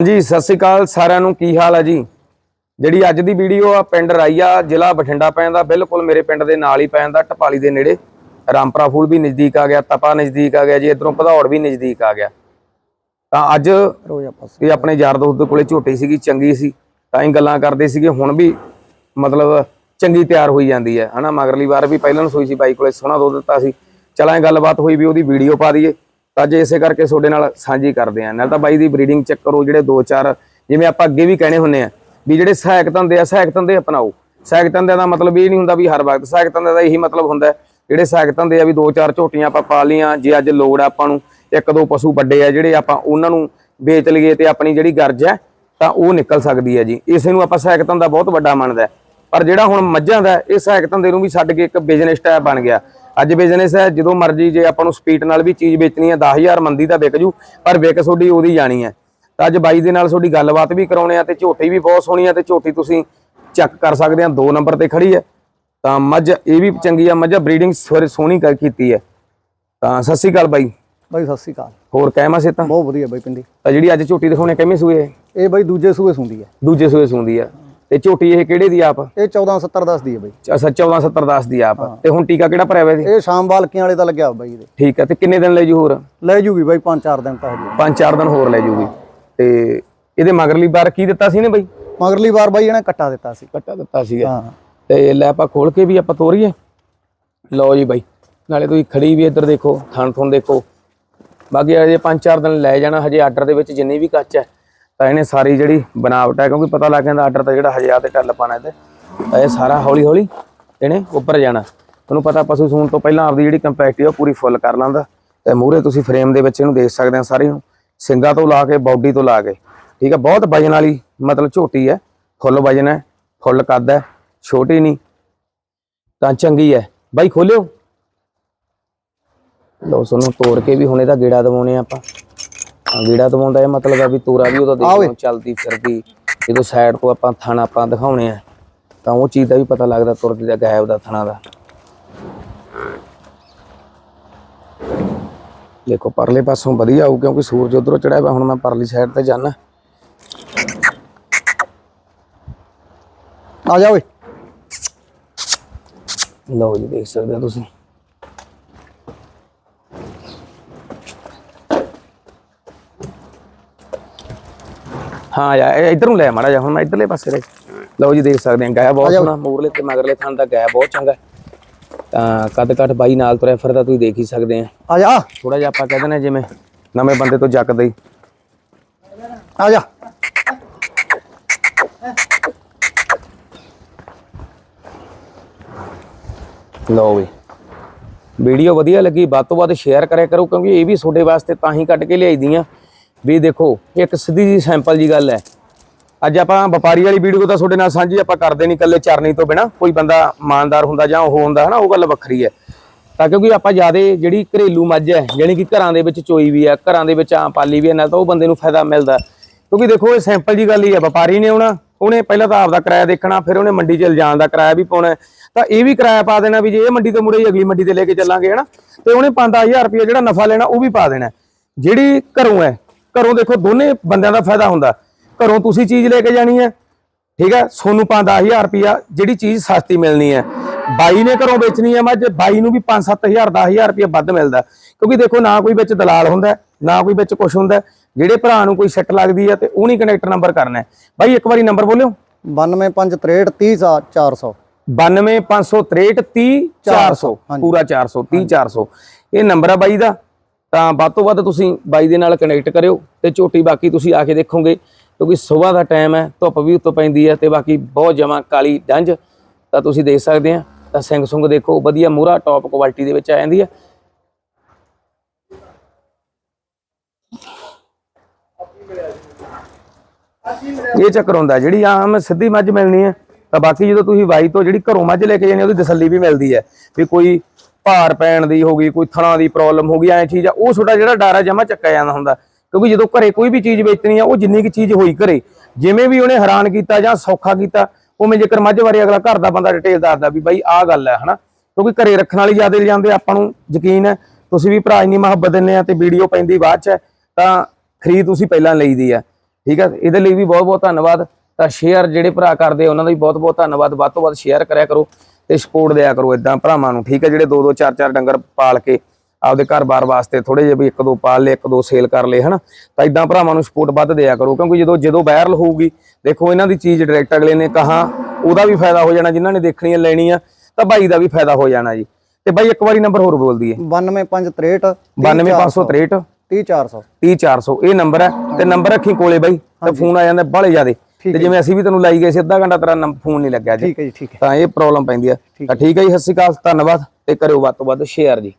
ਜੀ ਸਤਿ ਸ੍ਰੀ ਅਕਾਲ ਸਾਰਿਆਂ ਨੂੰ। ਕੀ ਹਾਲ ਹੈ ਜੀ? ਜਿਹੜੀ ਅੱਜ ਦੀ ਵੀਡੀਓ ਆ ਪਿੰਡ ਰਾਈਆ ਜ਼ਿਲ੍ਹਾ ਬਠਿੰਡਾ ਪੈਂਦਾ। ਬਿਲਕੁਲ ਮੇਰੇ ਪਿੰਡ ਦੇ ਨਾਲ ਹੀ ਪੈਂਦਾ ਟਪਾਲੀ ਦੇ ਨੇੜੇ। ਰਾਮਪਰਾ ਫੂਲ ਵੀ ਨਜ਼ਦੀਕ ਆ ਗਿਆ ਤਪਾ ਨਜ਼ਦੀਕ ਆ ਗਿਆ ਜੀ ਇਧਰੋਂ ਭਦੌੜ ਵੀ ਨਜ਼ਦੀਕ ਆ ਗਿਆ। ਤਾਂ ਅੱਜ ਇਹ ਆਪਣੇ ਯਾਰ ਦੋਸਤ ਦੇ ਕੋਲੇ ਝੋਟੀ ਸੀਗੀ ਚੰਗੀ ਸੀ। ਤਾਂ ਹੀ ਗੱਲਾਂ ਕਰਦੇ ਸੀਗੇ ਹੁਣ ਵੀ ਮਤਲਬ ਚੰਗੀ ਤਿਆਰ ਹੋਈ ਜਾਂਦੀ ਹੈ। ਹਨਾ ਮਗਰਲੀ ਵਾਰ ਵੀ ਪਹਿਲਾਂ ਨੂੰ ਸੋਈ ਸੀ ਬਾਈ ਕੋਲੇ ਸੋਹਣਾ ਦੁੱਧ ਦਿੱਤਾ ਸੀ। ਚਲਾਂ ਗੱਲਬਾਤ ਹੋਈ ਵੀ ਉਹਦੀ ਵੀਡੀਓ ਪਾ ਦਈਏ। ਤਾਂ ਅੱਜ ਇਸੇ ਕਰਕੇ ਤੁਹਾਡੇ ਨਾਲ ਸਾਂਝੀ ਕਰਦੇ ਆਂ ਨਾਲ ਤਾਂ ਬਾਈ ਦੀ ਬਰੀਡਿੰਗ ਚੈੱਕ ਕਰੋ, ਜਿਹੜੇ ਦੋ ਚਾਰ, ਜਿਵੇਂ ਆਪਾਂ ਅੱਗੇ ਵੀ ਕਹਿਣੇ ਹੁੰਨੇ ਆ ਵੀ ਜਿਹੜੇ ਸਹਾਇਕ ਧੰਦੇ ਆ, ਸਹਾਇਕ ਧੰਦੇ ਅਪਣਾਓ। ਸਹਾਇਕ ਧੰਦੇ ਦਾ ਮਤਲਬ ਇਹ ਨਹੀਂ ਹੁੰਦਾ ਵੀ ਹਰ ਵਕਤ। ਸਹਾਇਕ ਧੰਦੇ ਦਾ ਇਹੀ ਮਤਲਬ ਹੁੰਦਾ ਜਿਹੜੇ ਸਹਾਇਕ ਧੰਦੇ ਆ ਵੀ ਦੋ ਚਾਰ ਝੋਟੀਆਂ ਆਪਾਂ ਪਾ ਲੀਆਂ ਜੇ ਅੱਜ ਲੋੜ ਆ ਆਪਾਂ ਨੂੰ ਇੱਕ ਦੋ ਪਸ਼ੂ ਵੱਡੇ ਆ, ਜਿਹੜੇ ਆਪਾਂ ਉਹਨਾਂ ਨੂੰ ਵੇਚ ਲਈਏ ਤੇ ਆਪਣੀ ਜਿਹੜੀ ਗਰਜ ਹੈ, ਤਾਂ ਉਹ ਨਿਕਲ ਸਕਦੀ ਹੈ ਜੀ। ਇਸੇ ਨੂੰ ਆਪਾਂ ਸਹਾਇਕ ਧੰਦਾ ਬਹੁਤ ਵੱਡਾ ਮੰਨਦਾ ਪਰ ਜਿਹੜਾ ਹੁਣ ਮੱਝਾਂ ਦਾ ਇਹ ਸਹਾਇਕ ਧੰਦੇ ਨੂੰ ਵੀ ਛੱਡ ਕੇ ਇੱਕ ਬਿਜ਼ਨਸ ਟਾਈਪ ਬਣ ਗਿਆ। ਅੱਜ ਬਿਜ਼ਨਸ ਹੈ ਜਦੋਂ ਮਰਜ਼ੀ ਜੇ ਆਪਾਂ ਨੂੰ ਸਪੀਡ ਨਾਲ ਵੀ ਚੀਜ਼ ਵੇਚਣੀ ਹੈ 10000 ਮੰਦੀ ਤਾਂ ਵਿਕ ਜੂ ਪਰ ਵਿਕ ਤੁਹਾਡੀ ਉਹਦੀ ਜਾਣੀ ਹੈ। ਤਾਂ ਅੱਜ ਬਾਈ ਦੇ ਨਾਲ ਤੁਹਾਡੀ ਗੱਲਬਾਤ ਵੀ ਕਰਾਉਣੇ ਆ ਤੇ ਝੋਟੀ ਵੀ ਬਹੁਤ ਸੋਹਣੀ ਆ ਤੇ ਝੋਟੀ ਤੁਸੀਂ ਚੈੱਕ ਕਰ ਸਕਦੇ ਆ ਦੋ ਨੰਬਰ ਤੇ ਖੜੀ ਹੈ। ਤਾਂ ਮੱਝ ਇਹ ਵੀ ਚੰਗੀ ਆ ਮੱਝ ਬਰੀਡਿੰਗ ਸੋਹਣੀ ਕਰ ਕੀਤੀ ਹੈ। ਤਾਂ ਸਤਿ ਸ਼੍ਰੀ ਅਕਾਲ ਬਾਈ। ਬਾਈ ਸਤਿ ਸ੍ਰੀ ਅਕਾਲ। ਹੋਰ ਕਹਿਮਾ ਸੇ ਤਾਂ ਬਹੁਤ ਵਧੀਆ ਬਾਈ ਪਿੰਡੀ। ਤਾਂ ਜਿਹੜੀ ਅੱਜ ਝੋਟੀ ਦਿਖਾਉਣੇ ਕਿਵੇਂ ਸੂਏ? ਹੈ? ਇਹ ਬਾਈ ਦੂਜੇ ਸੂਏ ਸੁੰਦੀ ਹੈ। ਦੂਜੇ ਸੂਏ ਸੂੰਦੀ ਆ। ਤੇ ਝੋਟੀ ਇਹ ਕਿਹੜੇ ਦੀ ਆਪ? ਇਹ 1470 ਦੱਸਦੀ ਹੈ ਬਾਈ। ਅੱਛਾ 1470 10 ਦੀ ਆਪ। ਤੇ ਹੁਣ ਟੀਕਾ ਕਿਹੜਾ ਭਰਿਆ ਇਹਦੇ? ਇਹ ਸ਼ਾਮ ਬਾਲਕੀਆਂ ਵਾਲੇ ਦਾ ਲੱਗਿਆ ਬਾਈ ਇਹਦੇ। ਠੀਕ ਆ ਤੇ ਕਿੰਨੇ ਦਿਨ ਲੈ ਜੂ ਹੋਰ? ਲੈ ਜੂਗੀ ਬਾਈ 5-4 ਦਿਨ ਤਾਂ ਹਜੇ ਪੰਜ ਚਾਰ ਦਿਨ ਹੋਰ ਲੈ ਜੂਗੀ। ਤੇ ਇਹਦੇ ਮਗਰਲੀ ਬਾਰ ਕੀ ਦਿੱਤਾ ਸੀ ਨੇ ਬਈ? ਮਗਰਲੀ ਵਾਰ ਬਾਈ ਇਹਨੇ ਕੱਟਾ ਦਿੱਤਾ ਸੀ। ਕੱਟਾ ਦਿੱਤਾ ਸੀਗਾ। ਹਾਂ। ਤੇ ਲੈ ਆਪਾਂ ਖੋਲ ਕੇ ਵੀ ਆਪਾਂ ਤੋਰੀਏ। ਲਓ ਜੀ ਬਾਈ ਨਾਲੇ ਤੁਸੀਂ ਖੜੀ ਵੀ ਇੱਧਰ ਦੇਖੋ ਥਣ ਥਣ ਦੇਖੋ। ਬਾਕੀ ਅਜੇ ਪੰਜ ਚਾਰ ਦਿਨ ਲੈ ਜਾਣਾ ਹਜੇ ਆਰਡਰ ਦੇ ਵਿੱਚ ਜਿੰਨੀ ਵੀ ਕੱਚ ਹੈ। ਤਾਂ ਇਹਨੇ ਸਾਰੀ ਜਿਹੜੀ ਬਨਾਵਟ ਹੈ, ਕਿਉਂਕਿ ਪਤਾ ਲੱਗ ਜਾਂਦਾ ਆਰਡਰ ਤਾਂ ਜਿਹੜਾ ਹਜੇ ਆ ਤੇ ਟੱਲ ਪਾਣਾ ਤੇ ਤਾਂ ਇਹ ਸਾਰਾ ਹੌਲੀ ਹੌਲੀ ਇਹਨੇ ਉੱਪਰ ਜਾਣਾ। ਤੁਹਾਨੂੰ ਪਤਾ ਪਸ਼ੂ ਸੂਣ ਤੋਂ ਪਹਿਲਾਂ ਆਪਦੀ ਜਿਹੜੀ ਕੰਪੈਕਟੀ ਉਹ ਪੂਰੀ ਫੁੱਲ ਕਰ ਲੈਂਦਾ। ਤੇ ਮੂਹਰੇ ਤੁਸੀਂ ਫਰੇਮ ਦੇ ਵਿੱਚ ਇਹਨੂੰ ਦੇਖ ਸਕਦੇ ਆ ਸਾਰੇ ਨੂੰ। ਸਿੰਗਾ ਤੋਂ ਲਾ ਕੇ, ਬਾਡੀ ਤੋਂ ਲਾ ਕੇ। ਠੀਕ ਹੈ ਬਹੁਤ ਵਜਨ ਵਾਲੀ ਮਤਲਬ ਝੋਟੀ ਹੈ। ਫੁੱਲ ਵਜਨ ਹੈ, ਫੁੱਲ ਕੱਦ ਹੈ, ਛੋਟੀ ਨਹੀਂ। ਤਾਂ ਚੰਗੀ ਹੈ। ਬਾਈ ਖੋਲਿਓ। ਲਓ ਤੁਹਾਨੂੰ ਤੋੜ ਕੇ ਵੀ ਹੁਣ ਇਹਦਾ ਗੇੜਾ ਦਵਾਉਣੇ ਆ ਆਪਾਂ। ਗੇੜਾ ਦਵਾਉਂਦਾ ਇਹ ਮਤਲਬ ਆ ਵੀ ਤੂਰਾ ਵੀ ਉਹਦਾ ਦੇਖੋ ਚੱਲਦੀ ਫਿਰਦੀ। ਜਦੋਂ ਸਾਈਡ ਤੋਂ ਆਪਾਂ ਥਣ ਆਪਾਂ ਦਿਖਾਉਣੇ ਆ ਤਾਂ ਉਹ ਚੀਜ਼ ਦਾ ਵੀ ਪਤਾ ਲੱਗਦਾ ਤੁਰਦੀ ਦਾ ਗਾਇਬ ਦਾ ਥਣਾ ਦਾ। ਦੇਖੋ ਪਰਲੇ ਪਾਸੋਂ ਵਧੀਆ ਆਊ ਕਿਉਂਕਿ ਸੂਰਜ ਉਧਰੋਂ ਚੜਿਆ ਵਾ ਹੁਣ ਮੈਂ ਪਰਲੀ ਸਾਈਡ ਤੇ ਜਾਣਾ ਆ ਜਾ ਓਏ। ਲਓ ਜੀ ਦੇਖ ਸਕਦੇ ਹੋ ਤੁਸੀਂ। ਹਾਂ ਯਾ ਇਧਰ ਨੂੰ ਲੈ ਮਾੜਾ ਜਾ ਹੁਣ ਮੈਂ ਇਧਰਲੇ ਪਾਸੇ ਲੈ ਲਓ ਜੀ ਦੇਖ ਸਕਦੇ ਆ ਗਾਇਆ ਬਹੁਤ ਸੋਹਣਾ ਮੂਰਲੇ ਤੇ ਮਗਰਲੇ ਥਣ ਦਾ ਗਾਇਆ ਬਹੁਤ ਚੰਗਾ। ਤਾਂ ਕੱਦ ਕੱਟ ਬਾਈ ਨਾਲ ਤੁਰਿਆ ਫਿਰਦਾ ਤੁਸੀਂ ਦੇਖ ਹੀ ਸਕਦੇ ਆ ਆ ਜਾ ਥੋੜਾ ਜਿਹਾ ਆਪਾਂ ਕਹਿ ਦਿੰਦੇ ਜਿਵੇਂ ਨਵੇਂ ਬੰਦੇ ਤੋਂ ਜੱਕਦੇ ਹੀ। ਆ ਜਾ ਲਓ ਵੀ। ਵੀਡੀਓ ਵਧੀਆ ਲੱਗੀ ਵੱਧ ਤੋਂ ਵੱਧ ਸ਼ੇਅਰ ਕਰਿਆ ਕਰੋ ਕਿਉਂਕਿ ਇਹ ਵੀ ਤੁਹਾਡੇ ਵਾਸਤੇ ਤਾਂ ਹੀ ਕੱਢ ਕੇ ਲਿਆਈਦੀਆਂ। ਵੀ ਦੇਖੋ, ਇੱਕ ਸਿੱਧੀ ਜੀ ਸੈਂਪਲ ਜੀ ਗੱਲ ਹੈ। ਅੱਜ ਆਪਾਂ ਵਪਾਰੀ ਵਾਲੀ ਵੀਡੀਓ ਤਾਂ ਤੁਹਾਡੇ ਨਾਲ ਸਾਂਝੀ ਆਪਾਂ ਕਰਦੇ ਨਹੀਂ ਇਕੱਲੇ ਚਰਨੀ ਤੋਂ ਬਿਨਾ। ਕੋਈ ਬੰਦਾ ਇਮਾਨਦਾਰ ਹੁੰਦਾ ਜਾਂ ਉਹ ਹੁੰਦਾ, ਹਨਾ, ਉਹ ਗੱਲ ਵੱਖਰੀ ਹੈ। ਤਾਂ ਕਿਉਂਕਿ ਆਪਾਂ ਜ਼ਿਆਦਾ ਜਿਹੜੀ ਘਰੇਲੂ ਮੱਝ ਹੈ ਯਾਨੀ ਕਿ ਘਰਾਂ ਦੇ ਵਿੱਚ ਚੋਈ ਵੀ ਹੈ, ਘਰਾਂ ਦੇ ਵਿੱਚ ਆਮ ਪਾਲੀ ਵੀ ਹੈ, ਨਾਲ ਤਾਂ ਉਹ ਬੰਦੇ ਨੂੰ ਫਾਇਦਾ ਮਿਲਦਾ ਕਿਉਂਕਿ ਦੇਖੋ, ਇਹ ਸੈਂਪਲ ਜੀ ਗੱਲ ਹੀ ਹੈ, ਵਪਾਰੀ ਨੇ ਆਉਣਾ, ਉਹਨੇ ਪਹਿਲਾਂ ਤਾਂ ਆਪਦਾ ਕਿਰਾਇਆ ਦੇਖਣਾ, ਫਿਰ ਉਹਨੇ ਮੰਡੀ 'ਚ ਲਿਜਾਣ ਦਾ ਕਿਰਾਇਆ ਵੀ ਪਾਉਣਾ ਤਾਂ ਇਹ ਵੀ ਕਿਰਾਇਆ ਪਾ ਦੇਣਾ ਵੀ ਜੇ ਇਹ ਮੰਡੀ ਤੋਂ ਮੁੜੇ ਅਗਲੀ ਮੰਡੀ ਤੇ ਲੈ ਕੇ ਚੱਲਾਂਗੇ, ਹਨਾ, ਤੇ ਉਹਨੇ 5-10000 ਰੁਪਏ ਜਿਹੜਾ ਨਫਾ ਲੈਣਾ, ਉਹ ਵੀ ਪਾ ਦੇਣਾ ਜਿਹੜੀ ਘਰੋਂ ਹੈ ਘਰੋਂ ਦੇਖੋ ਦੋਨੇ ਬੰਦਿਆਂ ਦਾ ਫਾਇਦਾ ਹੁੰਦਾ। ਘਰੋਂ ਤੁਸੀਂ ਚੀਜ਼ ਲੈ ਕੇ ਜਾਣੀ ਹੈ ਠੀਕ ਹੈ? ਸੋਨੂੰ 5-10000 ਰੁਪਿਆ ਜਿਹੜੀ ਚੀਜ਼ ਸਸਤੀ ਮਿਲਣੀ ਹੈ। ਬਾਈ ਨੇ ਘਰੋਂ ਵੇਚਣੀ ਹੈ ਮੱਝ ਬਾਈ ਨੂੰ ਵੀ 5-7000 10000 ਰੁਪਿਆ ਵੱਧ ਮਿਲਦਾ। ਕਿਉਂਕਿ ਦੇਖੋ ਨਾ ਕੋਈ ਵਿੱਚ ਦਲਾਲ ਹੁੰਦਾ ਨਾ ਕੋਈ ਵਿੱਚ ਕੁਛ ਹੁੰਦਾ। ਜਿਹੜੇ ਭਰਾ ਨੂੰ ਕੋਈ ਸੱਟ ਲੱਗਦੀ ਹੈ ਤੇ ਉਹ ਨਹੀਂ ਕਨੈਕਟ ਨੰਬਰ ਕਰਨਾ ਬਾਈ ਇੱਕ ਵਾਰੀ ਨੰਬਰ ਬੋਲਿਓ। 9563 30 400 92563 30400 ਪੂਰਾ 400 30400 ਇਹ ਨੰਬਰ ਆ ਬਾਈ ਦਾ। ਤਾਂ ਵੱਧ ਤੋਂ ਵੱਧ ਤੁਸੀਂ ਬਾਈ ਦੇ ਨਾਲ ਕਨੈਕਟ ਕਰਿਓ ਤੇ ਝੋਟੀ ਬਾਕੀ ਤੁਸੀਂ ਆ ਕੇ ਦੇਖੋਗੇ, ਕਿਉਂਕਿ ਸਵੇਰ ਦਾ ਟਾਈਮ ਹੈ, ਧੁੱਪ ਵੀ ਉੱਤੋਂ ਪੈਂਦੀ ਹੈ ਤੇ ਬਾਕੀ ਬਹੁਤ ਜਮਾ ਕਾਲੀ ਡੰਜ ਤਾਂ ਤੁਸੀਂ ਦੇਖ ਸਕਦੇ ਆ। ਤਾਂ ਸਿੰਘ ਸੁੰਗ ਦੇਖੋ, ਵਧੀਆ ਮੂਰਾ ਟੌਪ ਕੁਆਲਿਟੀ ਦੇ ਵਿੱਚ ਆ ਜਾਂਦੀ ਹੈ। ਇਹ ਚੱਕਰ ਹੁੰਦਾ, ਜਿਹੜੀ ਆਮ ਸਿੱਧੀ ਮੱਝ ਮਿਲਣੀ ਹੈ, ਤਾਂ ਬਾਕੀ ਜਦੋਂ ਤੁਸੀਂ ਵਾਈ ਤੋਂ ਜਿਹੜੀ ਘਰੋਂ ਮੱਝ ਲੈ ਕੇ ਜਾਣੀ ਉਹਦੀ ਤਸੱਲੀ ਵੀ ਮਿਲਦੀ ਹੈ ਵੀ ਕੋਈ ਭਾਰ ਪੈਣ ਦੀ ਹੋ ਗਈ ਕੋਈ ਥਣਾ ਦੀ ਪ੍ਰੋਬਲਮ ਹੋ ਗਈ ਐ ਚੀਜ਼ ਆ ਉਹ ਛੋਟਾ ਜਿਹੜਾ ਡਰ ਆ ਜਮਾ ਚੱਕਿਆ ਜਾਂਦਾ ਹੁੰਦਾ। ਕਿਉਂਕਿ ਜਦੋਂ ਘਰੇ ਕੋਈ ਵੀ ਚੀਜ਼ ਵੇਚਣੀ ਆ ਉਹ ਜਿੰਨੀ ਕੀ ਚੀਜ਼ ਹੋਈ ਘਰੇ ਜਿਵੇਂ ਵੀ ਉਹਨੇ ਹੈਰਾਨ ਕੀਤਾ ਜਾਂ ਸੌਖਾ ਕੀਤਾ ਉਵੇਂ ਜੇਕਰ ਮੱਝ ਬਾਰੇ ਅਗਲਾ ਘਰ ਦਾ ਬੰਦਾ ਡਿਟੇਲ ਦੱਸਦਾ ਵੀ ਬਾਈ ਆਹ ਗੱਲ ਹੈ ਹਨਾ। ਕਿਉਂਕਿ ਘਰੇ ਰੱਖਣ ਵਾਲੀ ਜ਼ਿਆਦਾ ਜਾਂਦੇ ਆਪਾਂ ਨੂੰ ਯਕੀਨ ਹੈ ਤੁਸੀਂ ਵੀ ਭਰਾ ਇੰਨੀ ਮੁਹੱਬਤ ਦਿੰਦੇ ਆ ਤੇ ਵੀਡੀਓ ਪੈਂਦੀ ਬਾਅਦ ਚ ਤਾਂ ਖਰੀਦ ਤੁਸੀਂ ਪਹਿਲਾਂ ਲਈਦੀ ਆ। ਠੀਕ ਹੈ ਇਹਦੇ ਲਈ ਵੀ ਬਹੁਤ ਬਹੁਤ ਧੰਨਵਾਦ। ਤਾਂ ਸ਼ੇਅਰ ਜਿਹੜੇ ਭਰਾ ਕਰਦੇ ਆ, ਉਹਨਾਂ ਦਾ ਵੀ ਬਹੁਤ ਬਹੁਤ ਧੰਨਵਾਦ। ਵੱਧ ਤੋਂ ਵੱਧ ਸ਼ੇਅਰ ਕਰਿਆ ਕਰੋ। ਤੇ ਸਪੋਰਟ ਦਿਆ ਕਰੋ ਇਦਾਂ ਭਰਾਵਾਂ ਨੂੰ ਠੀਕ ਹੈ? ਜਿਹੜੇ ਦੋ ਦੋ ਚਾਰ ਚਾਰ ਡੰਗਰ ਪਾਲ ਕੇ ਆਪਦੇ ਘਰ-ਬਾਰ ਵਾਸਤੇ ਥੋੜੇ ਜਿਹੇ ਵੀ ਇੱਕ ਦੋ ਪਾਲ ਲਏ ਇੱਕ ਦੋ ਸੇਲ ਕਰ ਲਏ ਹਨਾ? ਤਾਂ ਇਦਾਂ ਭਰਾਵਾਂ ਨੂੰ ਸਪੋਰਟ ਵੱਧ ਦਿਆ ਕਰੋ ਕਿਉਂਕਿ ਜਦੋਂ ਜਦੋਂ ਵਾਇਰਲ ਹੋਊਗੀ ਦੇਖੋ ਇਹਨਾਂ ਦੀ ਚੀਜ਼ ਡਾਇਰੈਕਟ ਅਗਲੇ ਨੇ ਕਹਾ ਉਹਦਾ ਵੀ ਫਾਇਦਾ ਹੋ ਜਾਣਾ ਜਿਨ੍ਹਾਂ ਨੇ ਦੇਖਣੀ ਹੈ ਲੈਣੀ ਆ ਤਾਂ ਬਾਈ ਦਾ ਵੀ ਫਾਇਦਾ ਹੋ ਜਾਣਾ ਜੀ। ਤੇ ਬਾਈ ਇੱਕ ਵਾਰੀ ਨੰਬਰ ਹੋਰ ਬੋਲ ਦਈਏ। 92563 92563 30400 30400 ਇਹ ਨੰਬਰ ਹੈ ਤੇ ਨੰਬਰ ਰੱਖੀ ਕੋਲੇ ਬਾਈ ਤੇ ਫੋਨ ਆ ਜਾਂਦਾ ਬਾਲੇ ਜਿਆਦੇ। ਤੇ ਜਿਵੇਂ ਅਸੀਂ ਵੀ ਤੈਨੂੰ ਲਾਈ ਗਏ ਸੀ ਅੱਧਾ ਘੰਟਾ ਤੇਰਾ ਫੋਨ ਨਹੀਂ ਲੱਗਿਆ ਜੀ। ਠੀਕ ਹੈ ਜੀ ਠੀਕ ਹੈ। ਤਾਂ ਇਹ ਪ੍ਰੋਬਲਮ ਪੈਂਦੀ ਆ। ਤਾਂ ਠੀਕ ਹੈ ਜੀ ਸਤਿ ਸ਼੍ਰੀ ਅਕਾਲ ਧੰਨਵਾਦ ਤੇ ਕਰਿਓ ਵੱਧ ਤੋਂ ਵੱਧ ਸ਼ੇਅਰ ਜੀ।